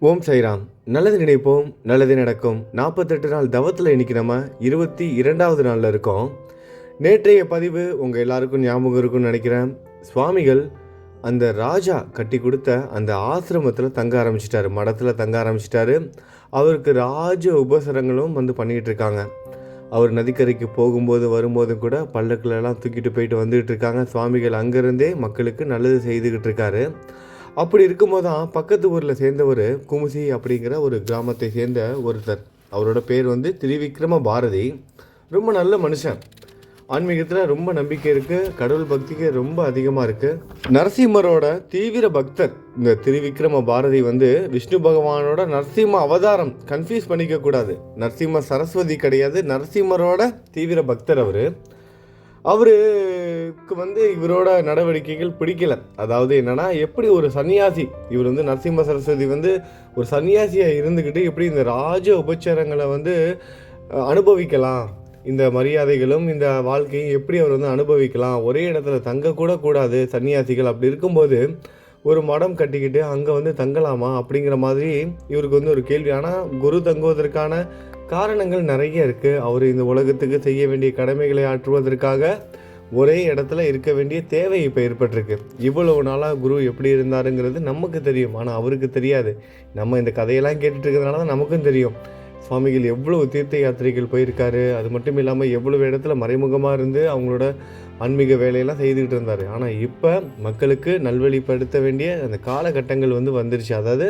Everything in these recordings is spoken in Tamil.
ஓம் சைராம். நல்லது நினைப்போம் நல்லது நடக்கும். நாற்பத்தெட்டு நாள் தவத்தில் இன்னைக்கு நம்ம இருபத்தி இரண்டாவது நாளில் இருக்கோம். நேற்றைய பதிவு உங்கள் எல்லாருக்கும் ஞாபகம் இருக்கும்னு நினைக்கிறேன். சுவாமிகள் அந்த ராஜா கட்டி கொடுத்த அந்த ஆசிரமத்தில் தங்க ஆரம்பிச்சிட்டாரு. மடத்தில் தங்க ஆரம்பிச்சிட்டாரு. அவருக்கு ராஜ உபசரங்களும் வந்து பண்ணிக்கிட்டு இருக்காங்க. அவர் நதிக்கரைக்கு போகும்போது வரும்போது கூட பல்லக்கிலலாம் தூக்கிட்டு போயிட்டு வந்துகிட்டு இருக்காங்க. சுவாமிகள் அங்கேருந்தே மக்களுக்கு நல்லது செய்துக்கிட்டு இருக்காரு. அப்படி இருக்கும்போது தான் பக்கத்து ஊரில் சேர்ந்தவர் குமுசி அப்படிங்கிற ஒரு கிராமத்தை சேர்ந்த ஒருத்தர். அவரோட பேர் வந்து திரிவிக்ரம பாரதி. ரொம்ப நல்ல மனுஷன். ஆன்மீகத்தில் ரொம்ப நம்பிக்கை இருக்குது கடவுள் பக்திக்கு ரொம்ப அதிகமாக இருக்குது நரசிம்மரோட தீவிர பக்தர் இந்த திருவிக்ரம பாரதி வந்து விஷ்ணு பகவானோட நரசிம்ம அவதாரம் கன்ஃபியூஸ் பண்ணிக்க கூடாது. நரசிம்ம சரஸ்வதி கிடையாது. நரசிம்மரோட தீவிர பக்தர் அவர். அவருக்கு வந்து இவரோட நடவடிக்கைகள் பிடிக்கல. அதாவது என்னன்னா எப்படி ஒரு சன்னியாசி இவர் வந்து நரசிம்ம சரஸ்வதி வந்து ஒரு சன்னியாசியாக இருந்துக்கிட்டு எப்படி இந்த ராஜ உபச்சாரங்களை வந்து அனுபவிக்கலாம். இந்த மரியாதைகளும் இந்த வாழ்க்கையும் எப்படி அவர் வந்து அனுபவிக்கலாம். ஒரே இடத்துல தங்கக்கூட கூடாது சன்னியாசிகள் அப்படி இருக்கும்போது ஒரு மடம் கட்டிக்கிட்டு அங்கே வந்து தங்கலாமா அப்படிங்கிற மாதிரி இவருக்கு வந்து ஒரு கேள்வி. ஆனால் குரு தங்குவதற்கான காரணங்கள் நிறைய இருக்குது அவர் இந்த உலகத்துக்கு செய்ய வேண்டிய கடமைகளை ஆற்றுவதற்காக ஒரே இடத்துல இருக்க வேண்டிய தேவை இப்போ ஏற்பட்டிருக்கு. இவ்வளவு நாளாக குரு எப்படி இருந்தாருங்கிறது நமக்கு தெரியும். ஆனால் அவருக்கு தெரியாது. நம்ம இந்த கதையெல்லாம் கேட்டுட்டு இருக்கிறதுனால தான் நமக்கும் தெரியும். சுவாமிகள் எவ்வளவு தீர்த்த யாத்திரைகள் போயிருக்காரு அது மட்டும் இல்லாமல் எவ்வளவு இடத்துல மறைமுகமாக இருந்து அவங்களோட ஆன்மீக வேலையெல்லாம் செய்துக்கிட்டு இருந்தார். ஆனால் இப்போ மக்களுக்கு நல்வழிப்படுத்த வேண்டிய அந்த காலகட்டங்கள் வந்து வந்துருச்சு. அதாவது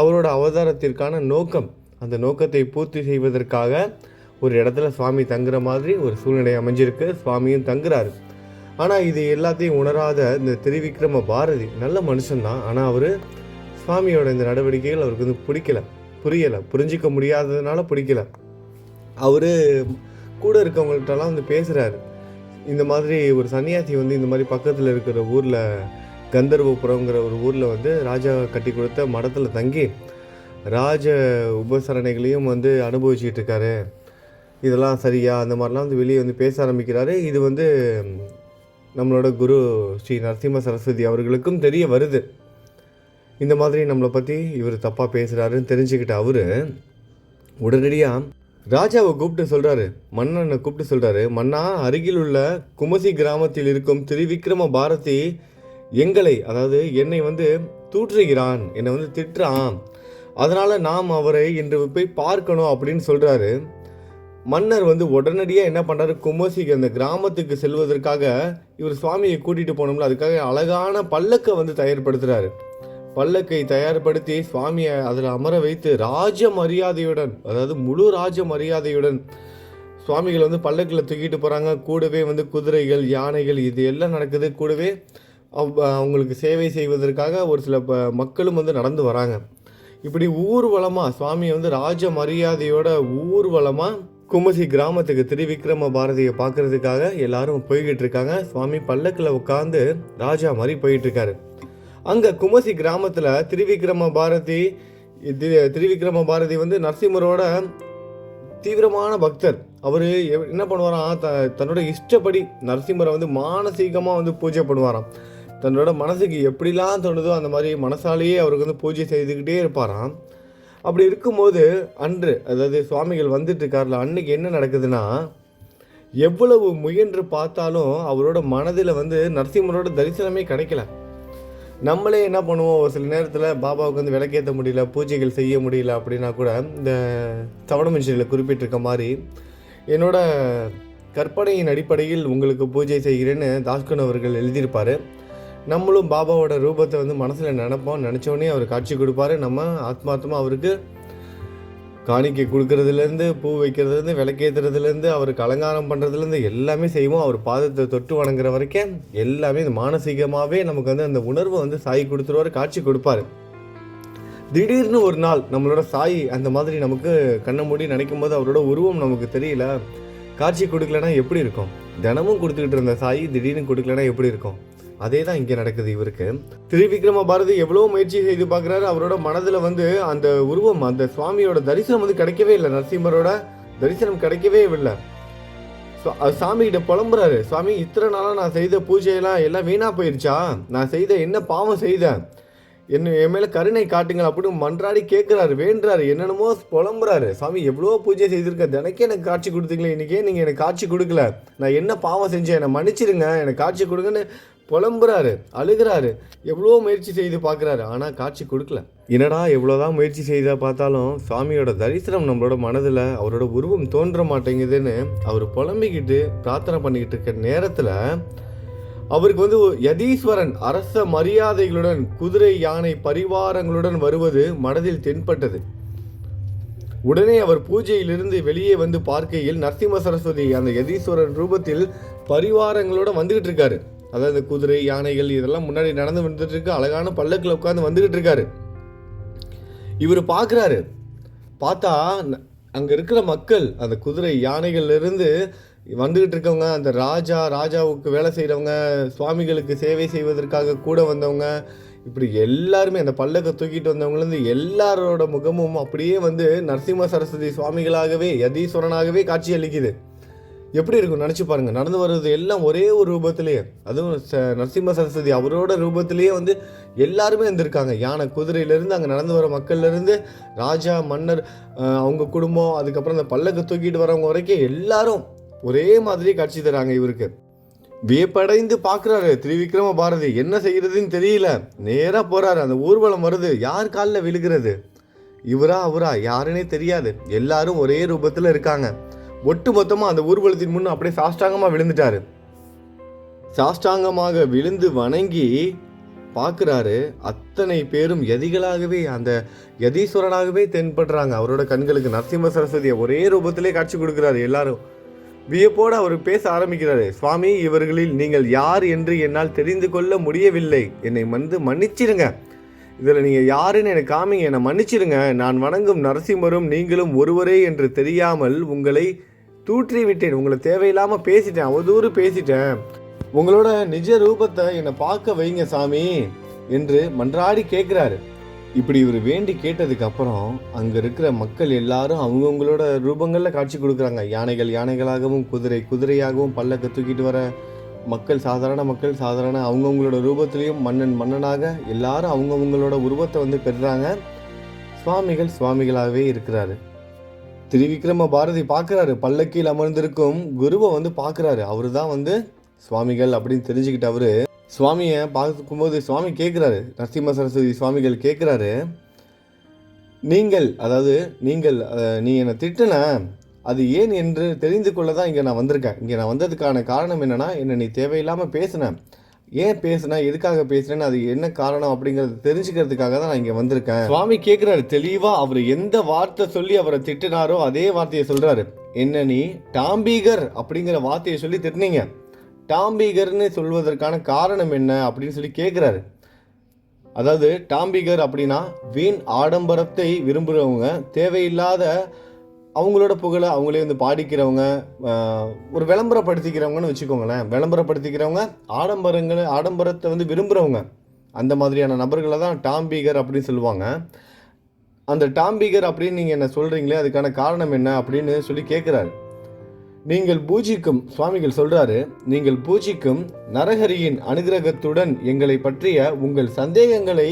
அவரோட அவதாரத்திற்கான நோக்கம் அந்த நோக்கத்தை பூர்த்தி செய்வதற்காக ஒரு இடத்துல சுவாமி தங்குற மாதிரி ஒரு சூழ்நிலை அமைஞ்சிருக்கு. சுவாமியும் தங்குறாரு. ஆனால் இது எல்லாத்தையும் உணராத இந்த திருவிக்ரம பாரதி நல்ல மனுஷன்தான். ஆனால் அவர் சுவாமியோட இந்த நடவடிக்கைகள் அவருக்கு வந்து பிடிக்கல. புரியலை. புரிஞ்சிக்க முடியாததுனால பிடிக்கல. அவர் கூட இருக்கவங்கள்ட்டலாம் வந்து பேசுகிறாரு இந்த மாதிரி ஒரு சன்னியாசி வந்து இந்த மாதிரி பக்கத்தில் இருக்கிற ஊரில் கந்தர்வபுரங்கிற ஒரு ஊரில் வந்து ராஜா கட்டி கொடுத்த மடத்தில் தங்கி ராஜ உபசரணைகளையும் வந்து அனுபவிச்சுட்டு இருக்காரு. இதெல்லாம் சரியா? அந்த மாதிரிலாம் வந்து வெளியே வந்து பேச ஆரம்பிக்கிறாரு. இது வந்து நம்மளோட குரு ஸ்ரீ நரசிம்ம சரஸ்வதி அவர்களுக்கும் தெரிய வருது. இந்த மாதிரி நம்மளை பற்றி இவர் தப்பாக பேசுகிறாருன்னு தெரிஞ்சுக்கிட்ட அவர் உடனடியாக ராஜாவை கூப்பிட்டு சொல்கிறாரு மன்னனை கூப்பிட்டு சொல்கிறாரு மன்னா அருகில் உள்ள குமசி கிராமத்தில் இருக்கும் திருவிக்ரம பாரதி எங்களை அதாவது என்னை வந்து தூற்றுகிறான் என்னை வந்து திட்டுறான். அதனால் நாம் அவரை இன்று போய் பார்க்கணும் அப்படின்னு சொல்கிறாரு மன்னர் வந்து உடனடியாக என்ன பண்ணுறாரு குமசிக்கு அந்த கிராமத்துக்கு செல்வதற்காக இவர் சுவாமியை கூட்டிகிட்டு போனோம்ல அதுக்காக அழகான பல்லக்கை வந்து தயார்படுத்துகிறாரு பல்லக்கை தயார்படுத்தி சுவாமியை அதில் அமர வைத்து ராஜ மரியாதையுடன் அதாவது முழு ராஜ மரியாதையுடன் சுவாமிகள் வந்து பல்லக்கில் தூக்கிட்டு போகிறாங்க கூடவே வந்து குதிரைகள் யானைகள் இது எல்லாம் நடக்குது. கூடவே அவங்களுக்கு சேவை செய்வதற்காக ஒரு சில ப மக்களும் வந்து நடந்து வராங்க. இப்படி ஊர்வலமாக சுவாமியை வந்து ராஜ மரியாதையோட ஊர்வலமாக குமசி கிராமத்துக்கு திருவிக்ரம பாரதியை பார்க்கறதுக்காக எல்லாரும் போய்கிட்டு இருக்காங்க. சுவாமி பல்லக்கில் உட்காந்து ராஜா மாதிரி போயிட்டு இருக்காரு. அங்கே குமசி கிராமத்தில் திருவிக்ரம பாரதி தி- திருவிக்ரம பாரதி வந்து நரசிம்மரோட தீவிரமான பக்தர். அவர் என்ன பண்ணுவாராம்? த தன்னோட இஷ்டப்படி நரசிம்மரை வந்து மானசீகமாக வந்து பூஜை பண்ணுவாராம். தன்னோட மனசுக்கு எப்படிலாம் தோணுதோ அந்த மாதிரி மனசாலேயே அவருக்கு வந்து பூஜை செய்துக்கிட்டே இருப்பாராம். அப்படி இருக்கும்போது அன்று அதாவது சுவாமிகள் வந்துட்டு இருக்கார்ல அன்னைக்கு என்ன நடக்குதுன்னா எவ்வளவு முயன்று பார்த்தாலும் அவரோட மனதில் வந்து நரசிம்மரோட தரிசனமே கிடைக்கல. நம்மளே என்ன பண்ணுவோம்? ஒரு சில நேரத்தில் பாபாவுக்கு வந்து விளக்கேற்ற முடியல பூஜைகள் செய்ய முடியல அப்படின்னா கூட இந்த தவணமின்சியில் குறிப்பிட்டிருக்க மாதிரி என்னோட கற்பனையின் அடிப்படையில் உங்களுக்கு பூஜை செய்கிறேன்னு தாஸ்கன் அவர்கள் எழுதியிருப்பார். நம்மளும் பாபாவோட ரூபத்தை வந்து மனசில் நினப்போம். நினச்சோடனே அவர் காட்சி கொடுப்பாரு. நம்ம ஆத்மார்த்தமாக அவருக்கு காணிக்கை கொடுக்கறதுலேருந்து பூ வைக்கிறதுலேருந்து விளக்கேற்றுறதுலேருந்து அவருக்கு அலங்காரம் பண்ணுறதுலேருந்து எல்லாமே செய்வோம். அவர் பாதத்தை தொட்டு வணங்குற வரைக்கும் எல்லாமே இந்த மானசீகமாகவே நமக்கு வந்து அந்த உணர்வை வந்து சாய் கொடுத்துருவாரு காட்சி கொடுப்பாரு. திடீர்னு ஒரு நாள் நம்மளோட சாய் அந்த மாதிரி நமக்கு கண்ணை மூடி நினைக்கும் போது அவரோட உருவம் நமக்கு தெரியல. காட்சி கொடுக்கலன்னா எப்படி இருக்கும்? தினமும் கொடுத்துக்கிட்டு இருந்த சாய் திடீர்னு கொடுக்கலன்னா எப்படி இருக்கும்? அதே தான் இங்கே நடக்குது இவருக்கு. திரிவிக்ரம பாரதி எவ்வளோ முயற்சி செய்து பார்க்குறாரு. அவரோட மனதில் வந்து அந்த உருவம் அந்த சுவாமியோட தரிசனம் வந்து கிடைக்கவே இல்லை. நரசிம்மரோட தரிசனம் கிடைக்கவே இல்லை. சாமிகிட்ட புலம்புறாரு. சுவாமி இத்தனை நாளாக நான் செய்த பூஜையெல்லாம் எல்லாம் வீணாக போயிடுச்சா நான் செய்த என்ன பாவம் செய்தேன் என்ன என் மேலே கருணை காட்டுங்கள் அப்படின்னு மன்றாடி கேட்குறாரு வேண்டுறாரு. என்னென்னமோ புலம்புறாரு. சாமி எவ்வளோ பூஜை செய்திருக்கேன் தினைக்கே எனக்கு காட்சி கொடுத்தீங்களே. இன்றைக்கே நீங்கள் எனக்கு காட்சி கொடுக்கல. நான் என்ன பாவம் செஞ்சேன்? என்னை மன்னிச்சிருங்க. எனக்கு காட்சி கொடுங்கன்னு புலம்புறாரு அழுகிறாரு. எவ்வளோ முயற்சி செய்து பார்க்குறாரு ஆனால் காட்சி கொடுக்கல. என்னடா எவ்வளோதான் முயற்சி செய்தா பார்த்தாலும் சுவாமியோட தரிசனம் நம்மளோட மனதில் அவரோட உருவம் தோன்ற மாட்டேங்குதுன்னு அவர் புலம்பிக்கிட்டு பிரார்த்தனை பண்ணிக்கிட்டு இருக்க நேரத்தில் அவருக்கு வந்து யதீஸ்வரன் அரச மரியாதைகளுடன் குதிரை யானை பரிவாரங்களுடன் வருவது மனதில் தென்பட்டது. உடனே அவர் பூஜையிலிருந்து வெளியே வந்து பார்க்கையில் நரசிம்ம சரஸ்வதி அந்த யதீஸ்வரன் ரூபத்தில் பரிவாரங்களோட வந்துகிட்டு இருக்காரு. அதாவது இந்த குதிரை யானைகள் இதெல்லாம் முன்னாடி நடந்து வந்துட்டு இருக்கு அழகான பல்லக்கில் உட்காந்து வந்துகிட்டு இருக்காரு இவர் பார்க்குறாரு பார்த்தா அங்கே இருக்கிற மக்கள் அந்த குதிரை யானைகள்லேருந்து வந்துக்கிட்டு இருக்கவங்க அந்த ராஜா ராஜாவுக்கு வேலை செய்கிறவங்க சுவாமிகளுக்கு சேவை செய்வதற்காக கூட வந்தவங்க இப்படி எல்லாருமே அந்த பல்லக்கை தூக்கிட்டு வந்தவங்கலேருந்து எல்லாரோட முகமும் அப்படியே வந்து நரசிம்ம சரஸ்வதி சுவாமிகளாகவே யதீஸ்வரனாகவே காட்சி அளிக்குது. எப்படி இருக்கும்? நினச்சி பாருங்கள் நடந்து வர்றது எல்லாம் ஒரே ஒரு ரூபத்திலேயே. அதுவும் ச- நரசிம்ம சரஸ்வதி அவரோட ரூபத்திலேயே வந்து எல்லாருமே இருந்திருக்காங்க. யானை குதிரையிலேருந்து அங்கே நடந்து வர மக்கள்லேருந்து ராஜா மன்னர் அவங்க குடும்பம் அதுக்கப்புறம் அந்த பல்லக்கு தூக்கிட்டு வரவங்க வரைக்கும் எல்லாரும் ஒரே மாதிரி காட்சி தராங்க இவருக்கு. வியப்படைந்து பார்க்குறாரு திரிவிக்ரம பாரதி என்ன செய்கிறதுன்னு தெரியல. நேராக போகிறாரு அந்த ஊர்வலம் வருது. யார் காலில் விழுகிறது? இவரா அவரா? யாருன்னே தெரியாது. எல்லாரும் ஒரே ரூபத்தில் இருக்காங்க. ஒட்டு மொத்தமாக அந்த ஊர்வலத்தின் முன் அப்படியே சாஷ்டாங்கமாக விழுந்துட்டாரு. சாஷ்டாங்கமாக விழுந்து வணங்கி பார்க்குறாரு. அத்தனை பேரும் எதிகளாகவே அந்த யதீஸ்வரனாகவே தென்படுறாங்க. அவரோட கண்களுக்கு நரசிம்ம சரஸ்வதியை ஒரே ரூபத்திலே காட்சி கொடுக்குறாரு எல்லாரும். வியப்போடு அவர் பேச ஆரம்பிக்கிறாரு. சுவாமி இவர்களில் நீங்கள் யார் என்று என்னால் தெரிந்து கொள்ள முடியவில்லை. என்னை வந்து மன்னிச்சிருங்க. இதில் நீங்கள் யாருன்னு எனக்கு காமிங்க. என்னை மன்னிச்சிருங்க. நான் வணங்கும் நரசிம்மரும் நீங்களும் ஒருவரே என்று தெரியாமல் உங்களை தூற்றி விட்டேன். உங்களை தேவையில்லாமல் பேசிட்டேன். அவதூறு பேசிட்டேன். உங்களோட நிஜ ரூபத்தை என்னை பார்க்க வைங்க சாமி என்று மன்றாடி கேட்குறாரு. இப்படி இவர் வேண்டி கேட்டதுக்கு அப்புறம் அங்கே இருக்கிற மக்கள் எல்லாரும் அவங்கவுங்களோட ரூபங்களில் காட்சி கொடுக்குறாங்க. யானைகள் யானைகளாகவும் குதிரை குதிரையாகவும் பல்லக்க தூக்கிட்டு வர மக்கள் சாதாரண மக்கள் சாதாரண அவங்கவுங்களோட ரூபத்திலையும் மன்னன் மன்னனாக எல்லாரும் அவங்கவுங்களோட உருவத்தை வந்து பெறுறாங்க. சுவாமிகள் சுவாமிகளாகவே இருக்கிறாரு. திருவிக்ரம பாரதி பார்க்குறாரு. பல்லக்கில் அமர்ந்திருக்கும் குருவை வந்து பார்க்குறாரு. அவரு தான் வந்து சுவாமிகள் அப்படின்னு தெரிஞ்சுக்கிட்டு அவரு. சுவாமியை பார்க்கும்போது சுவாமி கேட்குறாரு. நரசிம்ம சரஸ்வதி சுவாமிகள் கேட்குறாரு. நீங்கள் அதாவது நீங்கள் நீ என்னை திட்டன அது ஏன் என்று தெரிந்து கொள்ள தான் இங்கே நான் வந்திருக்கேன். இங்கே நான் வந்ததுக்கான காரணம் என்னன்னா என்னை நீ தேவையில்லாமல் பேசினேன் ஏன் பேசுனேன் எதுக்காக பேசுகிறேன்னு அது என்ன காரணம் அப்படிங்கிறத தெரிஞ்சுக்கிறதுக்காக தான் நான் இங்கே வந்திருக்கேன். சுவாமி கேட்குறாரு தெளிவாக அவர் எந்த வார்த்தை சொல்லி அவரை திட்டினாரோ அதே வார்த்தையை சொல்கிறாரு என்ன நீ? டாம்பீகர் அப்படிங்கிற வார்த்தையை சொல்லி திட்டினீங்க. டாம்பீகர்னு சொல்வதற்கான காரணம் என்ன அப்படின்னு சொல்லி கேட்குறாரு அதாவது டாம்பிகர் அப்படின்னா வீண் ஆடம்பரத்தை விரும்புகிறவங்க தேவையில்லாத அவங்களோட புகழை அவங்களே வந்து பாடிக்கிறவங்க ஒரு விளம்பரப்படுத்திக்கிறவங்கன்னு வச்சுக்கோங்களேன். விளம்பரப்படுத்திக்கிறவங்க ஆடம்பரங்களை ஆடம்பரத்தை வந்து விரும்புகிறவங்க அந்த மாதிரியான நபர்களை தான் டாம்பீகர் அப்படின்னு சொல்லுவாங்க. அந்த டாம்பீகர் அப்படின்னு நீங்கள் என்ன சொல்கிறீங்களே அதுக்கான காரணம் என்ன அப்படின்னு சொல்லி கேட்குறாரு நீங்கள் பூஜிக்கும் சுவாமிகள் சொல்கிறாரு நீங்கள் பூஜிக்கும் நரஹரியின் அனுகிரகத்துடன் எங்களை பற்றிய உங்கள் சந்தேகங்களை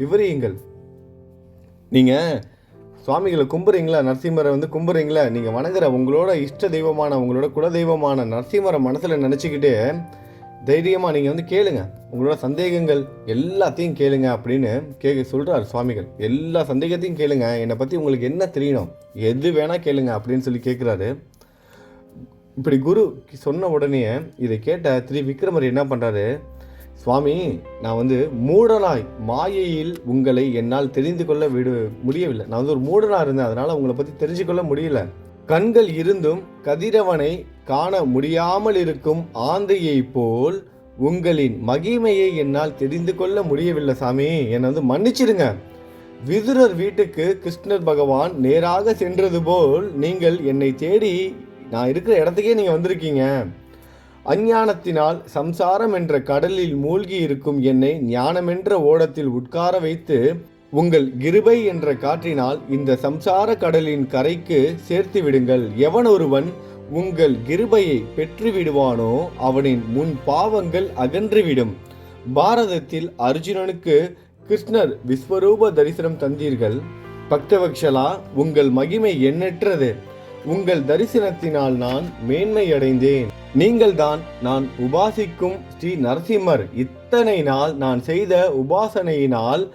விவரியுங்கள். நீங்கள் சுவாமிகளை கும்புறீங்களா? நரசிம்மரை வந்து கும்புறீங்களா? நீங்கள் வணங்குற உங்களோட இஷ்ட தெய்வமான உங்களோட குல தெய்வமான நரசிம்மரை மனசில் நினச்சிக்கிட்டு தைரியமாக நீங்கள் வந்து கேளுங்க. உங்களோட சந்தேகங்கள் எல்லாத்தையும் கேளுங்க அப்படின்னு கேட்க சொல்கிறார் சுவாமிகள். எல்லா சந்தேகத்தையும் கேளுங்க. என்னை பற்றி உங்களுக்கு என்ன தெரியணும்? எது வேணால் கேளுங்க அப்படின்னு சொல்லி கேட்குறாரு இப்படி குரு சொன்ன உடனே இதை கேட்ட திரு விக்ரமர் என்ன பண்ணுறாரு சுவாமி நான் வந்து மூடனாய் மாயையில் உங்களை என்னால் தெரிந்து கொள்ள விடு முடியவில்லை. நான் வந்து ஒரு மூடனா இருந்தேன் அதனால் உங்களை பற்றி தெரிஞ்சு கொள்ள முடியல. கண்கள் இருந்தும் கதிரவனை காண முடியாமல் இருக்கும் ஆந்தையை போல் உங்களின் மகிமையை என்னால் தெரிந்து கொள்ள முடியவில்லை சாமி. என்னை வந்து மன்னிச்சிடுங்க. விதுரர் வீட்டுக்கு கிருஷ்ணர் பகவான் நேராக சென்றது போல் நீங்கள் என்னை தேடி நான் இருக்கிற இடத்துக்கே நீங்கள் வந்திருக்கீங்க. அஞ்ஞானத்தினால் சம்சாரம் என்ற கடலில் மூழ்கி இருக்கும் என்னை ஞானமென்ற ஓடத்தில் உட்கார வைத்து உங்கள் கிருபை என்ற காற்றினால் இந்த சம்சார கடலின் கரைக்கு சேர்த்து விடுங்கள். எவன் ஒருவன் உங்கள் கிருபையை பெற்று விடுவானோ அவனின் முன் பாவங்கள் அகன்றுவிடும். பாரதத்தில் அர்ஜுனனுக்கு கிருஷ்ணர் விஸ்வரூப தரிசனம் தந்தீர்கள். பக்தவக்ஷலா உங்கள் மகிமை எண்ணற்றது. உங்கள் தரிசனத்தினால் நான் மேன்மை அடைந்தேன் நீங்கள்தான் நான் உபாசிக்கும் ஸ்ரீ நரசிம்மர். இத்தனை நாள் நான் செய்த உபாசனையினால்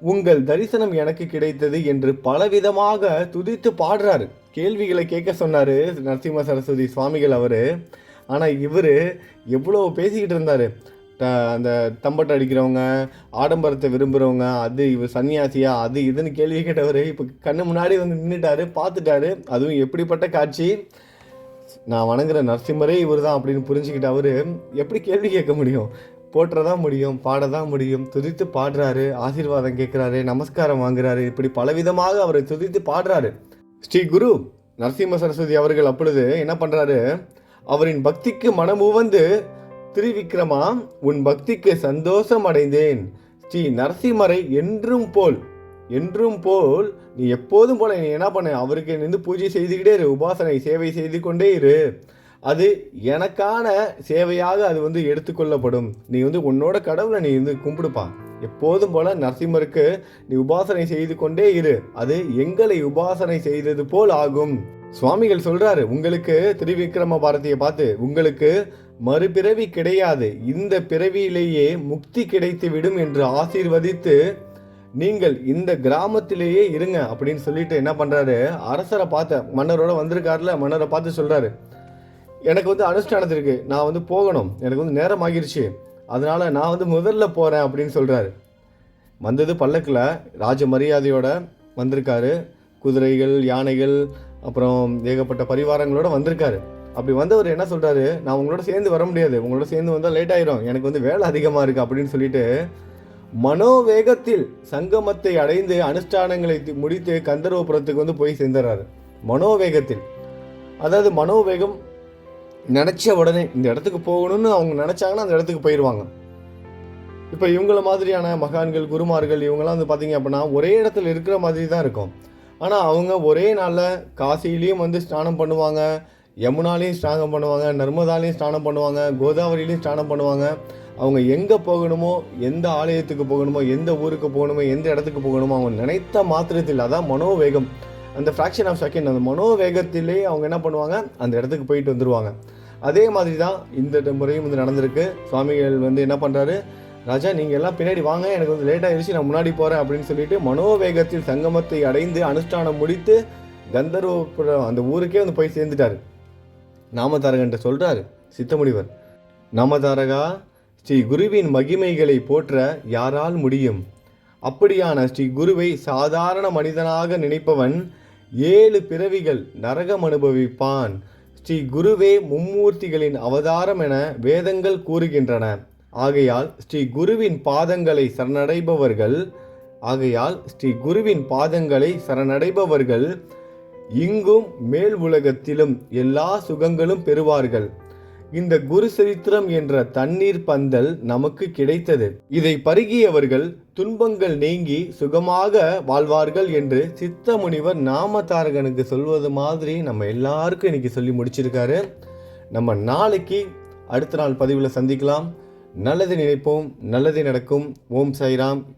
உங்கள் தரிசனம் எனக்கு கிடைத்தது என்று பலவிதமாக துதித்து பாடுறாரு. கேள்விகளை கேட்க சொன்னாரு நரசிம்ம சரஸ்வதி சுவாமிகள் அவரு. ஆனால் இவர் எவ்வளோ பேசிக்கிட்டு இருந்தார். த- அந்த தம்பட்டை அடிக்கிறவங்க ஆடம்பரத்தை விரும்புகிறவங்க அது இவர் சன்னியாசியா அது இதுன்னு கேள்வி கேட்டவர் இப்போ கண்ணு முன்னாடி வந்து நின்றுட்டாரு பார்த்துட்டாரு அதுவும் எப்படிப்பட்ட காட்சி? நான் வணங்குற நரசிம்மரே இவர் தான் அப்படின்னு புரிஞ்சுக்கிட்ட அவர் எப்படி கேள்வி கேட்க முடியும்? போற்றதான் முடியும் பாடதான் முடியும் துதித்து பாடுறாரு ஆசீர்வாதம் கேட்குறாரு நமஸ்காரம் வாங்குறாரு இப்படி பலவிதமாக அவரை துதித்து பாடுறாரு. ஸ்ரீ குரு நரசிம்ம சரஸ்வதி அவர்கள் அப்பொழுது என்ன பண்ணுறாரு அவரின் பக்திக்கு மனமுவந்து திருவிக்ரமா உன் பக்திக்கு சந்தோஷம் அடைந்தேன். ஸ்ரீ நரசிம்மரை என்றும் போல் என்றும் போல் நீ எப்போதும் போல நீ என்ன பண்ண? அவருக்கு நின்று பூஜை செய்துக்கிட்டே இரு உபாசனை சேவை செய்து கொண்டே இரு. அது எனக்கான சேவையாக அது வந்து எடுத்துக்கொள்ளப்படும். நீ வந்து உன்னோட கடவுளை நீ வந்து கும்பிடுப்பா. எப்போதும் போல நரசிம்மருக்கு நீ உபாசனை செய்து கொண்டே இரு. அது எங்களை உபாசனை செய்தது போல் ஆகும். சுவாமிகள் சொல்றாரு உங்களுக்கு திருவிக்ரம பாரதியை பார்த்து உங்களுக்கு மறுபிறவி கிடையாது. இந்த பிறவியிலேயே முக்தி கிடைத்து விடும் என்று ஆசீர்வதித்து நீங்கள் இந்த கிராமத்திலேயே இருங்க அப்படின்னு சொல்லிட்டு என்ன பண்ணுறாரு அரசரை பார்த்த மன்னரோட வந்திருக்காருல மன்னரை பார்த்து சொல்கிறாரு எனக்கு வந்து அனுஷ்டானத்திற்கு நான் வந்து போகணும். எனக்கு வந்து நேரம் ஆகிருச்சு. அதனால் நான் வந்து முதல்ல போகிறேன் அப்படின்னு சொல்கிறாரு வந்தது பல்லக்கில் ராஜ மரியாதையோட வந்திருக்காரு. குதிரைகள் யானைகள் அப்புறம் ஏகப்பட்ட பரிவாரங்களோட வந்திருக்காரு. அப்படி வந்தவர் என்ன சொல்கிறாரு நான் உங்களோட சேர்ந்து வர முடியாது. உங்களோட சேர்ந்து வந்தால் லேட் ஆயிரும். எனக்கு வந்து வேலை அதிகமாக இருக்குது அப்படின்னு சொல்லிட்டு மனோவேகத்தில் சங்கமத்தை அடைந்து அனுஷ்டானங்களை முடித்து கந்தர்வபுரத்துக்கு வந்து போய் சேர்ந்துறாரு. மனோவேகத்தில். அதாவது மனோவேகம் நினச்ச உடனே இந்த இடத்துக்கு போகணும்னு அவங்க நினச்சாங்கன்னா அந்த இடத்துக்கு போயிடுவாங்க இப்போ இவங்கள மாதிரியான மகான்கள் குருமார்கள் இவங்கெல்லாம் வந்து பார்த்தீங்க அப்படின்னா ஒரே இடத்துல இருக்கிற மாதிரி தான் இருக்கும். ஆனால் அவங்க ஒரே நாளில் காசிலையும் வந்து ஸ்நானம் பண்ணுவாங்க யமுனாலையும் ஸ்நானம் பண்ணுவாங்க நர்மதாலையும் ஸ்நானம் பண்ணுவாங்க கோதாவரிலையும் ஸ்நானம் பண்ணுவாங்க. அவங்க எங்கே போகணுமோ எந்த ஆலயத்துக்கு போகணுமோ எந்த ஊருக்கு போகணுமோ எந்த இடத்துக்கு போகணுமோ அவங்க நினைத்த மாத்திரத்தில் அதான் மனோவேகம். அந்த ஃப்ராக்ஷன் ஆஃப் செகண்ட் அந்த மனோவேகத்திலே அவங்க என்ன பண்ணுவாங்க? அந்த இடத்துக்கு போயிட்டு வந்துடுவாங்க அதே மாதிரி தான் இந்த முறையும் வந்து நடந்திருக்கு. சுவாமிகள் வந்து என்ன பண்ணுறாரு ராஜா நீங்கள் எல்லாம் பின்னாடி வாங்க. எனக்கு வந்து லேட் ஆயிடுச்சு நான் முன்னாடி போகிறேன் அப்படின்னு சொல்லிட்டு மனோவேகத்தில் சங்கமத்தை அடைந்து அனுஷ்டானம் முடித்து கந்தர்வபுரம் அந்த ஊருக்கே வந்து போய் சேர்ந்துட்டாரு. நாமதாரகன்ட்ட சொல்கிறாரு சித்தமுடிவர் நாமதாரகா ஸ்ரீ குருவின் மகிமைகளை போற்ற யாரால் முடியும்? அப்படியான ஸ்ரீ குருவை சாதாரண மனிதனாக நினைப்பவன் ஏழு பிறவிகள் நரகம் அனுபவிப்பான். ஸ்ரீ குருவே மும்மூர்த்திகளின் அவதாரம் என வேதங்கள் கூறுகின்றன. ஆகையால் ஸ்ரீ குருவின் பாதங்களை சரணடைபவர்கள் ஆகையால் ஸ்ரீ குருவின் பாதங்களை சரணடைபவர்கள் இங்கும் மேல் உலகத்திலும் எல்லா சுகங்களும் பெறுவார்கள். இந்த குரு சரித்திரம் என்ற தண்ணீர் பந்தல் நமக்கு கிடைத்தது. இதை பருகியவர்கள் துன்பங்கள் நீங்கி சுகமாக வாழ்வார்கள் என்று சித்த முனிவர் நாமதாரகனுக்கு சொல்வது மாதிரி நம்ம எல்லாருக்கும் இன்னைக்கு சொல்லி முடிச்சிருக்காரு. நம்ம நாளைக்கு அடுத்த நாள் பதிவில் சந்திக்கலாம். நல்லது நினைப்போம் நல்லது நடக்கும். ஓம் சாய்ராம்.